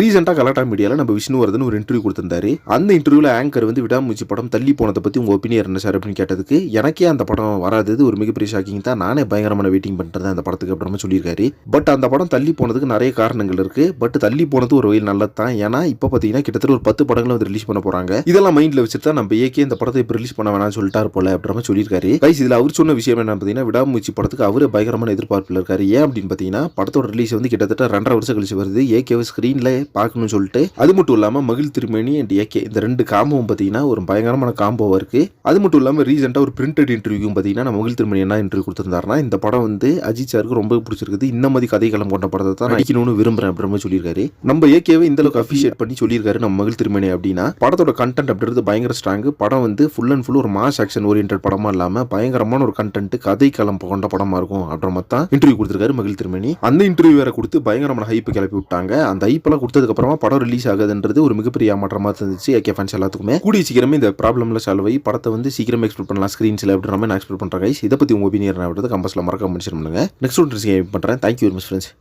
ரீசெண்டாக கலாட்டா மீடியாவில் நம்ம விஷ்ணுவர்தன் ஒரு இன்டர்வியூ கொடுத்திருந்தாரு. அந்த இன்டர்வியூவில் ஆங்கர் வந்து விடாமுயற்சி படம் தள்ளி போனதை பற்றி உங்கள் ஒப்பீனியர் என்ன சார் அப்படின்னு கேட்டதுக்கு எனக்கே அந்த படம் வராதது ஒரு மிகப்பெரிய ஷாக்கிங் தான். நானே பயங்கரமான வெயிட்டிங் பண்ணிட்டு அந்த படத்துக்கு அப்புறமா சொல்லியிருக்காரு. பட் அந்த படம் தள்ளி போனதுக்கு நிறைய காரணங்கள் இருக்குது பட் தள்ளி போனது ஒரு வகையில் நல்லது தான். ஏன்னா இப்போ பார்த்தீங்கன்னா கிட்டத்தட்ட ஒரு பத்து படங்களை வந்து ரிலீஸ் பண்ண போகிறாங்க இதெல்லாம் மைண்டில் வச்சுட்டு தான் நம்ம ஏகே இந்த படத்தை இப்போ ரிலீஸ் பண்ண வேணாம்னு சொல்லிட்டார் போல அப்படின்ற சொல்லியிருக்காரு. கைஸ் இதில் அவர் சொன்ன விஷயம் என்ன பார்த்தீங்கன்னா விடாமூச்சி படத்துக்கு அவரே பயங்கரமான எதிர்பார்ப்பில் இருக்காரு. ஏன் அப்படின்னு பார்த்தீங்கன்னா படத்தோட ரிலீஸ் வந்து கிட்டத்தட்ட ரெண்டரை வருஷம் கழிச்சு வருது. ஏகேவை ஸ்க்ரீனில் பார்க்கணும்னு சொல்லிட்டு அது மட்டும் இல்லாமல் மகிழ் திருமணி அண்ட் ஏகே இந்த ரெண்டு காம்போவும் பார்த்தீங்கன்னா ஒரு பயங்கரமான காம்போவாக இருக்கு. அது மட்டும் இல்லாமல் ரீசெண்டாக ஒரு பிரிண்டட் இன்டர்வியூவும் பார்த்தீங்கன்னா நம்ம மகிழ் திருமணி என்ன இன்டர்வியூ கொடுத்துருந்தாருன்னா இந்த படம் வந்து அஜித் சாருக்கு ரொம்ப பிடிச்சிருக்குது. இந்த மாதிரி கதைக்களம் கொண்ட படத்தை தான் நடிக்கணும்னு விரும்புறேன் அப்படின்ற மாதிரி சொல்லியிருக்காரு. நம்ம ஏகேவை இந்த அளவுக்கு அஃபிஷியேட் பண்ணி சொல்லியிருக்காரு நம்ம மகிழ் திருமணி அப்படின்னா. படத்தோட கண்டென்ட் அப்படின்றது பயங்கர ஸ்ட்ராங் படம் வந்து ஃபுல் அண்ட் ஃபுல் ஒரு மாஸ் ஆக்ஷன் ஓரியன்ட் படமா இல்லாமல் பயங்கரமான ஒரு கண்டென்ட் கதை களம் கொண்ட படமாக இருக்கும் அப்படின்ற மாதிரி தான் இன்டர்வியூ கொடுத்திருக்காரு மகிழ் திருமணி அந்த இன்டர்வியூ வேற கொடுத்து பயங்கரமான ஹைப் கிளப்பி விட்டாங்க. அந்த ஹைப்பெல்லாம் கொடுத்ததுக்கு அப்புறமா படம் ரிலீஸ் ஆகுதுன்றது ஒரு மிகப்பெரிய ஏமாற்றமாக இருந்துச்சு ஏகே ஃபேன்ஸ் எல்லாத்துக்குமே. கூடிய சீக்கிரமே இந்த ப்ராப்ளம்ல சால்வ் ஆகி படத்தை வந்து சீக்கிரமே எக்ஸ்பெக்ட் பண்ணலாம் ஸ்க்ரீன்ஸில் அப்படின்ற மாதிரி நான் எக்ஸ்பெக்ட் பண்ணுறேன் கைஸ் இதை பத்தி உங்க ஒப்பீனியன் அப்படின்றத கம்பஸ்ல மறக்காம மென்ஷன் பண்ணுங்க. நெக்ஸ்ட் ஒன்று பண்ணுறேன் தேங்க்யூ வெரி மச் ஃப்ரெண்ட்ஸ்